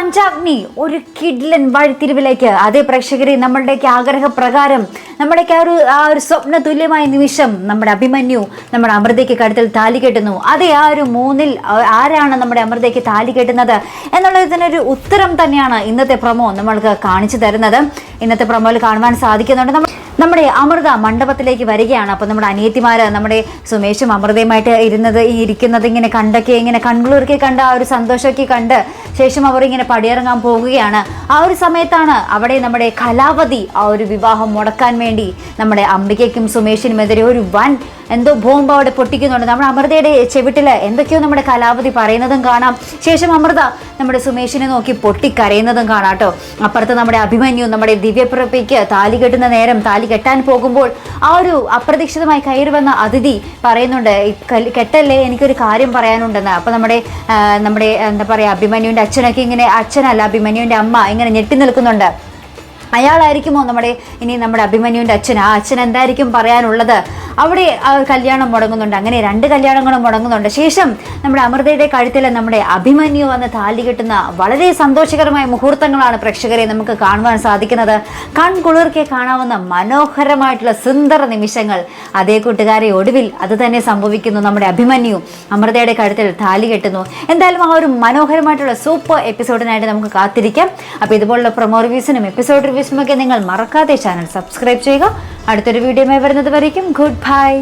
പഞ്ചാഗ്നി ഒരു കിഡ്ലൻ വഴിത്തിരിവിലേക്ക്. അതേ പ്രേക്ഷകരെ നമ്മളുടെയൊക്കെ ആഗ്രഹപ്രകാരം നമ്മുടെയൊക്കെ ആ ഒരു ആ ഒരു സ്വപ്ന തുല്യമായ നിമിഷം നമ്മുടെ അഭിമന്യു നമ്മുടെ അമൃതയ്ക്ക് കഴുത്തിൽ താലി കെട്ടുന്നു. അതേ ആ ഒരു മൂന്നിൽ ആരാണ് നമ്മുടെ അമൃതയ്ക്ക് താലി കെട്ടുന്നത് എന്നുള്ളതിനൊരു ഉത്തരം തന്നെയാണ് ഇന്നത്തെ പ്രമോ നമ്മൾക്ക് കാണിച്ചു തരുന്നത്. ഇന്നത്തെ പ്രമോയിൽ കാണുവാൻ സാധിക്കുന്നുണ്ട്. നമ്മ- നമ്മുടെ അമൃത മണ്ഡപത്തിലേക്ക് വരികയാണ്. അപ്പോൾ നമ്മുടെ അനിയത്തിമാര് നമ്മുടെ സുമേഷും അമൃതയുമായിട്ട് ഇരുന്നത് ഇരിക്കുന്നത് ഇങ്ങനെ കണ്ടൊക്കെ ഇങ്ങനെ കൺകുളിർക്കെ കണ്ട് ആ ഒരു സന്തോഷമൊക്കെ കണ്ട് ശേഷം അവർ ഇങ്ങനെ പടിയിറങ്ങാൻ പോകുകയാണ്. ആ ഒരു സമയത്താണ് അവിടെ നമ്മുടെ കലാവതി ആ ഒരു വിവാഹം മുടക്കാൻ വേണ്ടി നമ്മുടെ അംബികയ്ക്കും സുമേഷിനും എതിരെ ഒരു വൻ എന്തോ ബോംബ് അവിടെ പൊട്ടിക്കുന്നുണ്ട്. നമ്മുടെ അമൃതയുടെ ചെവിട്ടിൽ എന്തൊക്കെയോ നമ്മുടെ കലാപതി പറയുന്നതും കാണാം. ശേഷം അമൃത നമ്മുടെ സുമേഷിനെ നോക്കി പൊട്ടിക്കരയുന്നതും കാണാം കേട്ടോ. അപ്പുറത്ത് നമ്മുടെ അഭിമന്യു നമ്മുടെ ദിവ്യപ്രഭയ്ക്ക് താലി കെട്ടുന്ന നേരം താലി കെട്ടാൻ പോകുമ്പോൾ ആ ഒരു അപ്രതീക്ഷിതമായി കയറി വന്ന അതിഥി പറയുന്നുണ്ട് "ഈ കല്- കെട്ടല്ലേ? എനിക്കൊരു കാര്യം പറയാനുണ്ടെന്ന്. അപ്പോൾ നമ്മുടെ നമ്മുടെ എന്താ പറയുക അഭിമന്യുവിന്റെ അച്ഛനൊക്കെ ഇങ്ങനെ അച്ഛനല്ല അഭിമന്യുവിന്റെ അമ്മ ഇങ്ങനെ ഞെട്ടി നിൽക്കുന്നുണ്ട്. അയാളായിരിക്കുമോ നമ്മുടെ ഇനി നമ്മുടെ അഭിമന്യുവിന്റെ അച്ഛൻ? ആ അച്ഛൻ എന്തായിരിക്കും പറയാനുള്ളത്? അവിടെ കല്യാണം മുടങ്ങുന്നുണ്ട്. അങ്ങനെ രണ്ട് കല്യാണങ്ങളും മുടങ്ങുന്നുണ്ട്. ശേഷം നമ്മുടെ അമൃതയുടെ കഴുത്തിൽ നമ്മുടെ അഭിമന്യു വന്ന് താലി കിട്ടുന്ന വളരെ സന്തോഷകരമായ മുഹൂർത്തങ്ങളാണ് പ്രേക്ഷകരെ നമുക്ക് കാണുവാൻ സാധിക്കുന്നത്. കൺകുളിർക്കെ കാണാവുന്ന മനോഹരമായിട്ടുള്ള സുന്ദര നിമിഷങ്ങൾ. അതേ കൂട്ടുകാരെ ഒടുവിൽ അത് തന്നെ സംഭവിക്കുന്നു. നമ്മുടെ അഭിമന്യു അമൃതയുടെ കഴുത്തിൽ താലി കെട്ടുന്നു. എന്തായാലും ആ ഒരു മനോഹരമായിട്ടുള്ള സൂപ്പർ എപ്പിസോഡിനായിട്ട് നമുക്ക് കാത്തിരിക്കാം. അപ്പോൾ ഇതുപോലുള്ള പ്രൊമോ റിവ്യൂസിനും എപ്പിസോഡ് ഒക്കെ നിങ്ങൾ മറക്കാതെ ചാനൽ സബ്സ്ക്രൈബ് ചെയ്യുക. അടുത്തൊരു വീഡിയോയുമായി വരുന്നത് വരയ്ക്കും ഗുഡ് ബൈ